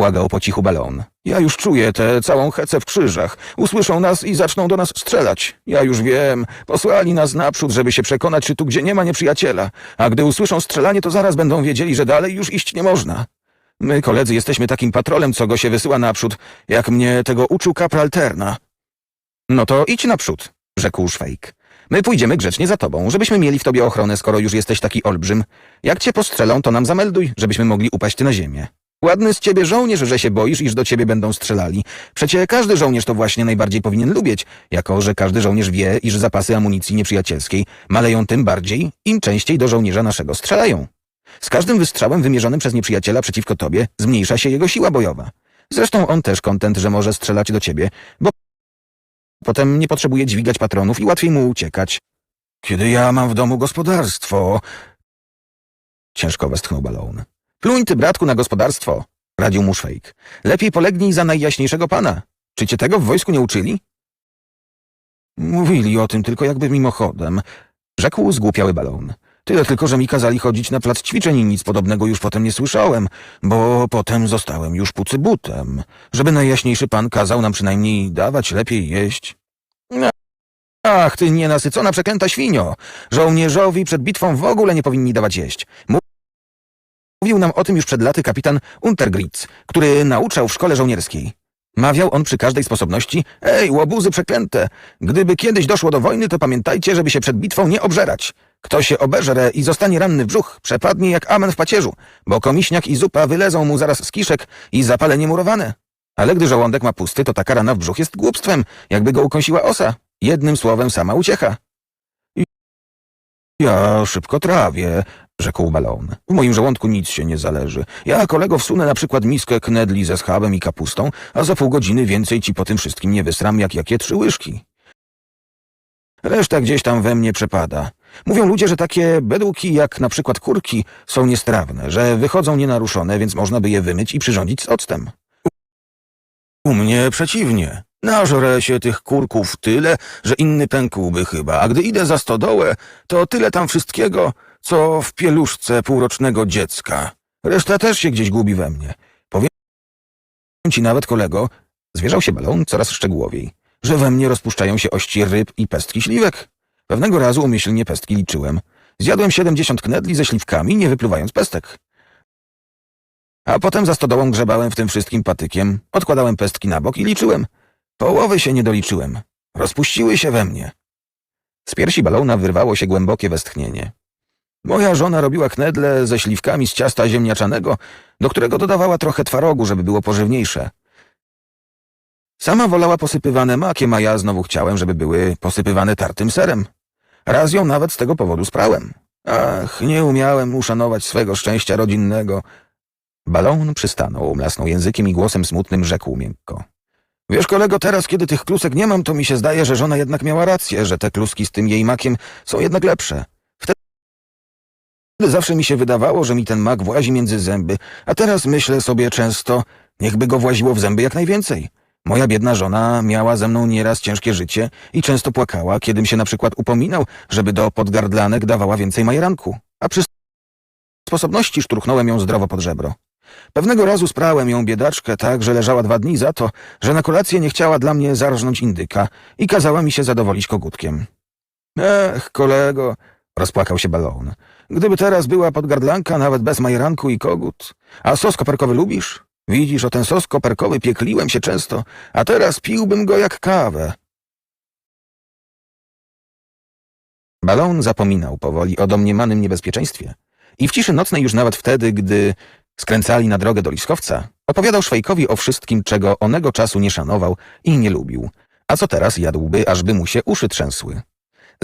Błagał po cichu balon. Ja już czuję tę całą hecę w krzyżach. Usłyszą nas i zaczną do nas strzelać. Ja już wiem. Posłali nas naprzód, żeby się przekonać, czy tu gdzie nie ma nieprzyjaciela. A gdy usłyszą strzelanie, to zaraz będą wiedzieli, że dalej już iść nie można. My, koledzy, jesteśmy takim patrolem, co go się wysyła naprzód, jak mnie tego uczył kapral Terna. No to idź naprzód, rzekł Szwejk. My pójdziemy grzecznie za tobą, żebyśmy mieli w tobie ochronę, skoro już jesteś taki olbrzym. Jak cię postrzelą, to nam zamelduj, żebyśmy mogli upaść na ziemię. Ładny z ciebie żołnierz, że się boisz, iż do ciebie będą strzelali. Przecie każdy żołnierz to właśnie najbardziej powinien lubić, jako że każdy żołnierz wie, iż zapasy amunicji nieprzyjacielskiej maleją tym bardziej, im częściej do żołnierza naszego strzelają. Z każdym wystrzałem wymierzonym przez nieprzyjaciela przeciwko tobie zmniejsza się jego siła bojowa. Zresztą on też kontent, że może strzelać do ciebie, bo potem nie potrzebuje dźwigać patronów i łatwiej mu uciekać. Kiedy ja mam w domu gospodarstwo... Ciężko westchnął balon. Pluń ty, bratku, na gospodarstwo, radził mu Szwejk. Lepiej polegnij za najjaśniejszego pana. Czy cię tego w wojsku nie uczyli? Mówili o tym tylko jakby mimochodem, rzekł zgłupiały balon. Tyle tylko, że mi kazali chodzić na plac ćwiczeń i nic podobnego już potem nie słyszałem, bo potem zostałem już pucybutem, żeby najjaśniejszy pan kazał nam przynajmniej dawać lepiej jeść. Ach, ty nienasycona przeklęta świnio! Żołnierzowi przed bitwą w ogóle nie powinni dawać jeść. Mówił nam o tym już przed laty kapitan Untergritz, który nauczał w szkole żołnierskiej. Mawiał on przy każdej sposobności, ej, łobuzy przeklęte, gdyby kiedyś doszło do wojny, to pamiętajcie, żeby się przed bitwą nie obżerać. Kto się obeżre i zostanie ranny w brzuch, przepadnie jak amen w pacierzu, bo komiszniak i zupa wylezą mu zaraz z kiszek i zapalenie murowane. Ale gdy żołądek ma pusty, to taka rana w brzuch jest głupstwem, jakby go ukąsiła osa. Jednym słowem sama uciecha. Ja szybko trawię, rzekł balon. W moim żołądku nic się nie zależy. Ja, kolego, wsunę na przykład miskę knedli ze schabem i kapustą, a za pół godziny więcej ci po tym wszystkim nie wysram jak jakie trzy łyżki. Reszta gdzieś tam we mnie przepada. Mówią ludzie, że takie bedłki jak na przykład kurki są niestrawne, że wychodzą nienaruszone, więc można by je wymyć i przyrządzić z octem. U mnie przeciwnie. Nażrę się tych kurków tyle, że inny pękłby chyba, a gdy idę za stodołę, to tyle tam wszystkiego, co w pieluszce półrocznego dziecka. Reszta też się gdzieś gubi we mnie. Powiem ci nawet, kolego, zwierzał się balon coraz szczegółowiej, że we mnie rozpuszczają się ości ryb i pestki śliwek. Pewnego razu umyślnie pestki liczyłem. Zjadłem siedemdziesiąt knedli ze śliwkami, nie wypluwając pestek. A potem za stodołą grzebałem w tym wszystkim patykiem, odkładałem pestki na bok i liczyłem. Połowy się nie doliczyłem. Rozpuściły się we mnie. Z piersi balona wyrwało się głębokie westchnienie. Moja żona robiła knedle ze śliwkami z ciasta ziemniaczanego, do którego dodawała trochę twarogu, żeby było pożywniejsze. Sama wolała posypywane makiem, a ja znowu chciałem, żeby były posypywane tartym serem. Raz ją nawet z tego powodu sprałem. Ach, nie umiałem uszanować swego szczęścia rodzinnego. Balon przystanął, mlasnął językiem i głosem smutnym rzekł miękko. Wiesz, kolego, teraz, kiedy tych klusek nie mam, to mi się zdaje, że żona jednak miała rację, że te kluski z tym jej makiem są jednak lepsze. Zawsze mi się wydawało, że mi ten mak włazi między zęby, a teraz myślę sobie często, niechby go właziło w zęby jak najwięcej. Moja biedna żona miała ze mną nieraz ciężkie życie i często płakała, kiedym się na przykład upominał, żeby do podgardlanek dawała więcej majeranku, a przy sposobności szturchnąłem ją zdrowo pod żebro. Pewnego razu sprałem ją biedaczkę tak, że leżała dwa dni za to, że na kolację nie chciała dla mnie zarżnąć indyka i kazała mi się zadowolić kogutkiem. Ech, kolego, rozpłakał się balon. Gdyby teraz była podgardlanka, nawet bez majeranku i kogut. A sos koperkowy lubisz? Widzisz, o ten sos koperkowy piekliłem się często, a teraz piłbym go jak kawę. Balon zapominał powoli o domniemanym niebezpieczeństwie. I w ciszy nocnej już nawet wtedy, gdy skręcali na drogę do Liskowca, opowiadał Szwejkowi o wszystkim, czego onego czasu nie szanował i nie lubił, a co teraz jadłby, ażby mu się uszy trzęsły.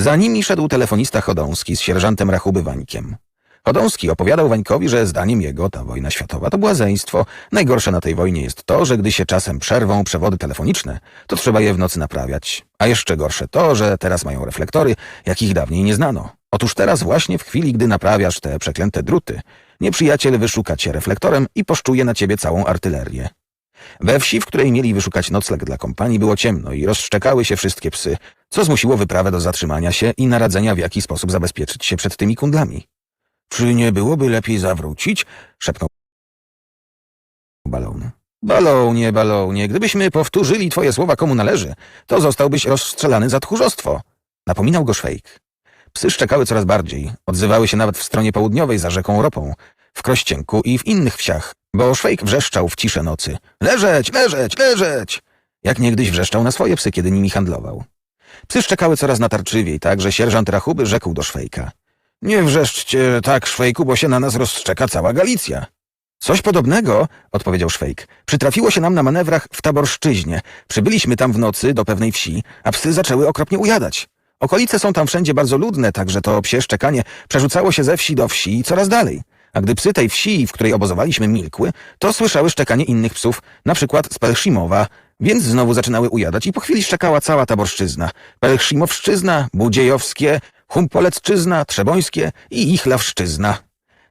Za nimi szedł telefonista Chodąski z sierżantem Rachuby Wańkiem. Chodąski opowiadał Wańkowi, że zdaniem jego ta wojna światowa to błazeństwo. Najgorsze na tej wojnie jest to, że gdy się czasem przerwą przewody telefoniczne, to trzeba je w nocy naprawiać. A jeszcze gorsze to, że teraz mają reflektory, jakich dawniej nie znano. Otóż teraz właśnie w chwili, gdy naprawiasz te przeklęte druty, nieprzyjaciel wyszuka cię reflektorem i poszczuje na ciebie całą artylerię. We wsi, w której mieli wyszukać nocleg dla kompanii, było ciemno i rozszczekały się wszystkie psy, co zmusiło wyprawę do zatrzymania się i naradzenia, w jaki sposób zabezpieczyć się przed tymi kundlami. Czy nie byłoby lepiej zawrócić? szepnął balon. Balownie, balownie, gdybyśmy powtórzyli twoje słowa komu należy, to zostałbyś rozstrzelany za tchórzostwo. Napominał go Szwejk. Psy szczekały coraz bardziej, odzywały się nawet w stronie południowej za rzeką Ropą, w Krościenku i w innych wsiach, bo Szwejk wrzeszczał w ciszę nocy. Leżeć, leżeć, leżeć! Jak niegdyś wrzeszczał na swoje psy, kiedy nimi handlował. Psy szczekały coraz natarczywiej, tak, że sierżant Rachuby rzekł do Szwejka. Nie wrzeszczcie tak, Szwejku, bo się na nas rozszczeka cała Galicja. Coś podobnego, odpowiedział Szwejk, przytrafiło się nam na manewrach w Taborszczyźnie. Przybyliśmy tam w nocy do pewnej wsi, a psy zaczęły okropnie ujadać. Okolice są tam wszędzie bardzo ludne, także to psie szczekanie przerzucało się ze wsi do wsi i coraz dalej. A gdy psy tej wsi, w której obozowaliśmy, milkły, to słyszały szczekanie innych psów, na przykład z Pelchimowa, więc znowu zaczynały ujadać i po chwili szczekała cała Taborszczyzna. Pelchimowszczyzna, Budziejowskie, Humpolecczyzna, Trzebońskie i Ichlawszczyzna.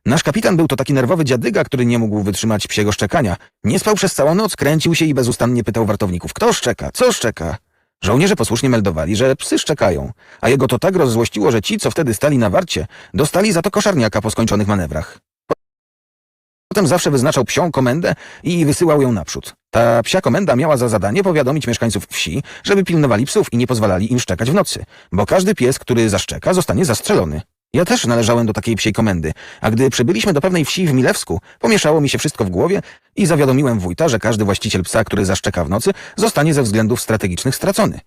Nasz kapitan był to taki nerwowy dziadyga, który nie mógł wytrzymać psiego szczekania. Nie spał przez całą noc, kręcił się i bezustannie pytał wartowników, kto szczeka, co szczeka. Żołnierze posłusznie meldowali, że psy szczekają, a jego to tak rozzłościło, że ci, co wtedy stali na warcie, dostali za to koszarniaka po skończonych manewrach. Potem zawsze wyznaczał psią komendę i wysyłał ją naprzód. Ta psia komenda miała za zadanie powiadomić mieszkańców wsi, żeby pilnowali psów i nie pozwalali im szczekać w nocy, bo każdy pies, który zaszczeka, zostanie zastrzelony. Ja też należałem do takiej psiej komendy, a gdy przybyliśmy do pewnej wsi w Milewsku, pomieszało mi się wszystko w głowie i zawiadomiłem wójta, że każdy właściciel psa, który zaszczeka w nocy, zostanie ze względów strategicznych stracony.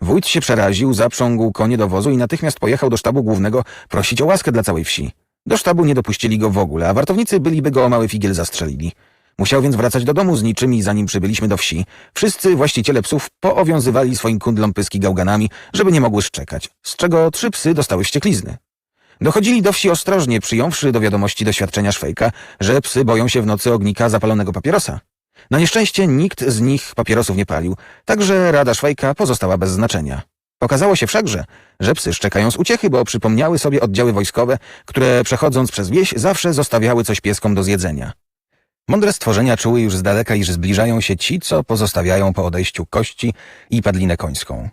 Wójt się przeraził, zaprzągł konie do wozu i natychmiast pojechał do sztabu głównego prosić o łaskę dla całej wsi. Do sztabu nie dopuścili go w ogóle, a wartownicy byliby go o mały figiel zastrzelili. Musiał więc wracać do domu z niczym i zanim przybyliśmy do wsi, wszyscy właściciele psów poowiązywali swoim kundlom pyski gałganami, żeby nie mogły szczekać, z czego trzy psy dostały ścieklizny. Dochodzili do wsi ostrożnie, przyjąwszy do wiadomości doświadczenia Szwejka, że psy boją się w nocy ognika zapalonego papierosa. Na nieszczęście nikt z nich papierosów nie palił, także rada Szwejka pozostała bez znaczenia. Okazało się wszakże, że psy szczekają z uciechy, bo przypomniały sobie oddziały wojskowe, które przechodząc przez wieś zawsze zostawiały coś pieskom do zjedzenia. Mądre stworzenia czuły już z daleka, iż zbliżają się ci, co pozostawiają po odejściu kości i padlinę końską.